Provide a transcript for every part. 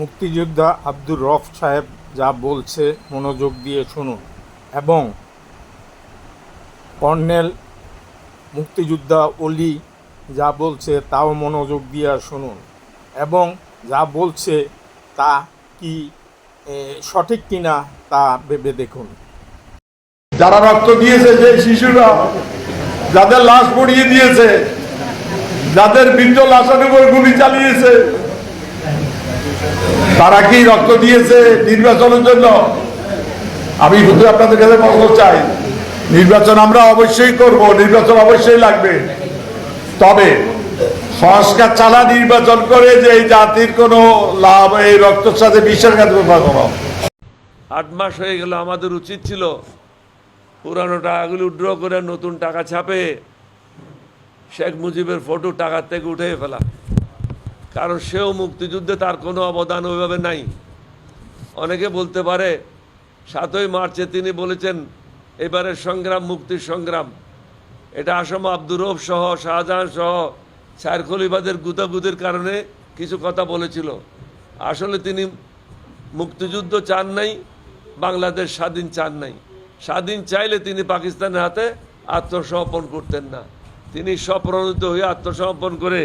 মুক্তিযোদ্ধা আব্দুর রফ সাহেব যা বলছে, মনোযোগ দিয়ে শুনুন। এবং কর্নেল মুক্তিযোদ্ধা অলি যা বলছে, তাও মনোযোগ দিয়ে শুনুন। এবং যা বলছে, তা কি সঠিক কিনা, তা ভেবে দেখুন। যারা রক্ত দিয়েছে, যে শিশুরা, যাদের লাশ পড়িয়ে দিয়েছে, যাদের বৃদ্ধ লাশের উপর গুলি চালিয়েছে তারা কি রক্ত দিয়েছে নির্বাচনের জন্য? আমি শুধু আপনাদের কাছে প্রশ্ন চাই। নির্বাচন আমরা অবশ্যই করব, নির্বাচন অবশ্যই লাগবে। তবে সংস্কার চালা নির্বাচন করে যে এই জাতির কোনো লাভ, এই রক্তের সাথে বিশ্বাসঘাতকতা করা আট মাস হয়ে গেল, আমাদের উচিত ছিল পুরানো টাকাগুলি উড্র করে নতুন টাকা ছাপে শেখ মুজিবের ফটো টাকার থেকে উঠে ফেলা। কারণ সেও মুক্তিযুদ্ধে তার কোনো অবদান ওইভাবে নাই। অনেকে বলতে পারে, সাতই মার্চে তিনি বলেছেন, এবারের সংগ্রাম মুক্তির সংগ্রাম। এটা আসাম আব্দুর রৌফ সহ, শাহজাহান সহ সার খলিফাদের গুতাগুতির কারণে কিছু কথা বলেছিল। আসলে তিনি মুক্তিযুদ্ধ চান নাই, বাংলাদেশ স্বাধীন চান নাই। স্বাধীন চাইলে তিনি পাকিস্তানের হাতে আত্মসমর্পণ করতেন না। তিনি স্বপ্রণিত হয়ে আত্মসমর্পণ করে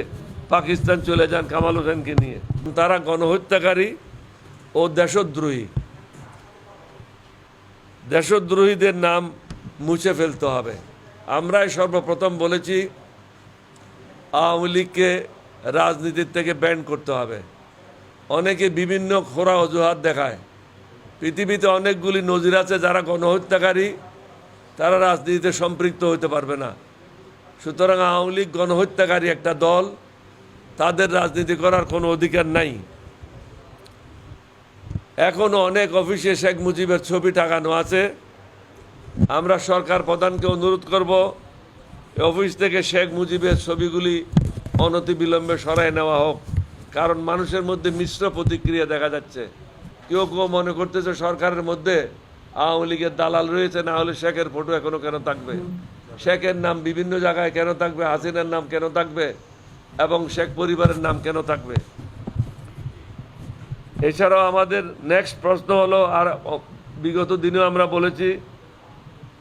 পাকিস্তান চলে যান কামাল হোসেনকে নিয়ে। তারা গণহত্যাকারী ও দেশদ্রোহী। দেশদ্রোহীদের নাম মুছে ফেলতে হবে। আমরাই সর্বপ্রথম বলেছি, আওয়ামী লীগকে রাজনীতির থেকে ব্যান করতে হবে। অনেকে বিভিন্ন খোরা অজুহাত দেখায়। পৃথিবীতে অনেকগুলি নজির আছে যারা গণহত্যাকারী, তারা রাজনীতিতে সম্পৃক্ত হতে পারবে না। সুতরাং আওয়ামী লীগ গণহত্যাকারী একটা দল। তাদের রাজনীতি করার কোনো অধিকার নাই। এখনও অনেক অফিসে শেখ মুজিবের ছবি টাঙানো আছে। আমরা সরকার প্রধানকে অনুরোধ করব অফিস থেকে শেখ মুজিবের ছবিগুলি অনতিবিলম্বে সরায় নেওয়া হোক। কারণ মানুষের মধ্যে মিশ্র প্রতিক্রিয়া দেখা যাচ্ছে। কেউ কেউ মনে করতেছে সরকারের মধ্যে আওয়ামী লীগের দালাল রয়েছে, না হলে শেখের ফটো এখনও কেন থাকবে? শেখের নাম বিভিন্ন জায়গায় কেন থাকবে? হাসিনার নাম কেন থাকবে? এবং শেখ পরিবারের নাম কেন থাকবে? এছাড়াও আমাদের নেক্সট প্রশ্ন হলো, আর বিগত দিনেও আমরা বলেছি,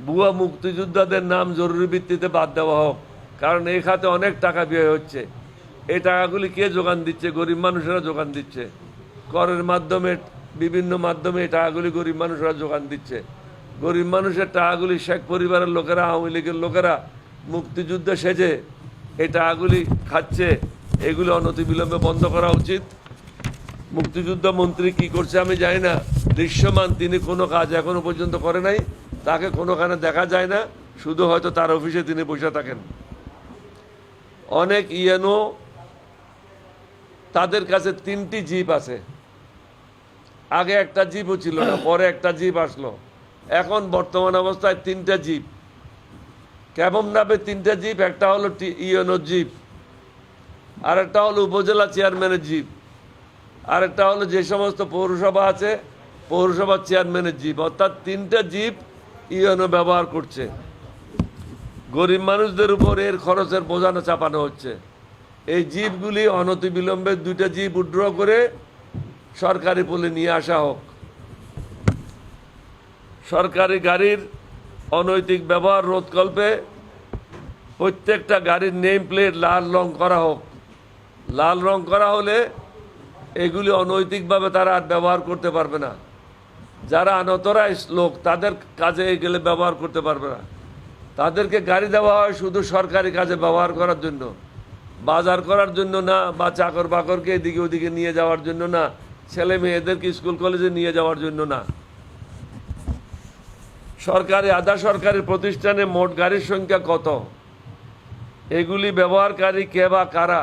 ভুয়া মুক্তিযোদ্ধাদের নাম জরুরি ভিত্তিতে বাদ দেওয়া হোক, কারণ এই খাতে অনেক টাকা ব্যয় হচ্ছে। এই টাকাগুলি কে যোগান দিচ্ছে? গরিব মানুষেরা যোগান দিচ্ছে। করের মাধ্যমে, বিভিন্ন মাধ্যমে এই টাকাগুলি গরিব মানুষরা যোগান দিচ্ছে। গরিব মানুষের টাকাগুলি শেখ পরিবারের লোকেরা, আওয়ামী লীগের লোকেরা মুক্তিযুদ্ধে সেজে এই টাকাগুলি খাচ্ছে, এগুলি অনতিবিলম্বে বন্ধ করা উচিত। মুক্তিযুদ্ধ মন্ত্রী কি করছে আমি জানি না। দৃশ্যমান তিনি কোনো কাজ এখনও পর্যন্ত করে নাই। তাকে কোনোখানে দেখা যায় না। শুধু হয়তো তার অফিসে তিনি বসে থাকেন। অনেক ইয়েনো তাদের কাছে তিনটি জিপ আছে। আগে একটা জিপও ছিল না, পরে একটা জিপ আসলো। এখন বর্তমান অবস্থায় তিনটা জিপ। কেমন নামে তিনটা জিপ একটা হলো ইয়েনো জিপ আর একটা হলো উপজেলা চেয়ারম্যানের জিপ আরেকটা হলো যে সমস্ত পৌরসভা আছে পৌরসভার চেয়ারম্যানের জিপ অর্থাৎ তিনটা জিপ ইউএনও ব্যবহার করছে। গরিব মানুষদের উপর এর খরচের বোঝানো চাপানো হচ্ছে। এই জিপগুলি অনতিবিলম্বে দুইটা জিপ উড্র করে সরকারি পোলে নিয়ে আসা হোক। সরকারি গাড়ির অনৈতিক ব্যবহার, রোধকল্পে প্রত্যেকটা গাড়ির নেম প্লেট লাল রং করা হোক। লাল রং করা হলে এগুলি অনৈতিকভাবে তারা আর ব্যবহার করতে পারবে না। যারা আনতরাইজ লোক, তাদের কাজে গেলে ব্যবহার করতে পারবে না। তাদেরকে গাড়ি দেওয়া হয় শুধু সরকারি কাজে ব্যবহার করার জন্য। বাজার করার জন্য না, বা চাকর বাকরকে এদিকে ওদিকে নিয়ে যাওয়ার জন্য না ছেলে মেয়েদেরকে স্কুল কলেজে নিয়ে যাওয়ার জন্য না। সরকারি, আধা সরকারি প্রতিষ্ঠানে মোট গাড়ির সংখ্যা কত? এগুলি ব্যবহারকারী কে বা কারা?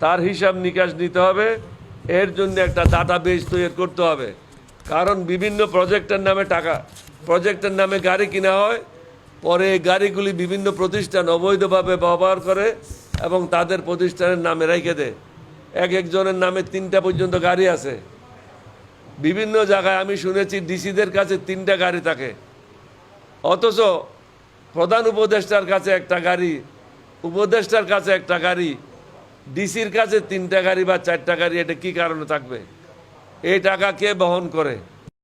তার হিসাব নিকাশ নিতে হবে। এর জন্য একটা ডাটা বেস তৈরি করতে হবে। কারণ বিভিন্ন প্রজেক্টের নামে টাকা প্রজেক্টের নামে গাড়ি কিনা হয়। পরে এই গাড়িগুলি বিভিন্ন প্রতিষ্ঠান অবৈধভাবে ব্যবহার করে এবং তাদের প্রতিষ্ঠানের নামে রেখে দেয়। এক একজনের নামে তিনটা পর্যন্ত গাড়ি আছে। বিভিন্ন জায়গায় আমি শুনেছি ডিসিদের কাছে তিনটা গাড়ি থাকে। অথচ প্রধান উপদেষ্টার কাছে একটা গাড়ি, উপদেষ্টার কাছে একটা গাড়ি, ডিসির কাছে তিনটা গাড়ি বা চারটা গাড়ি, এটা কি কারণে থাকবে? এই টাকা কে বহন করে?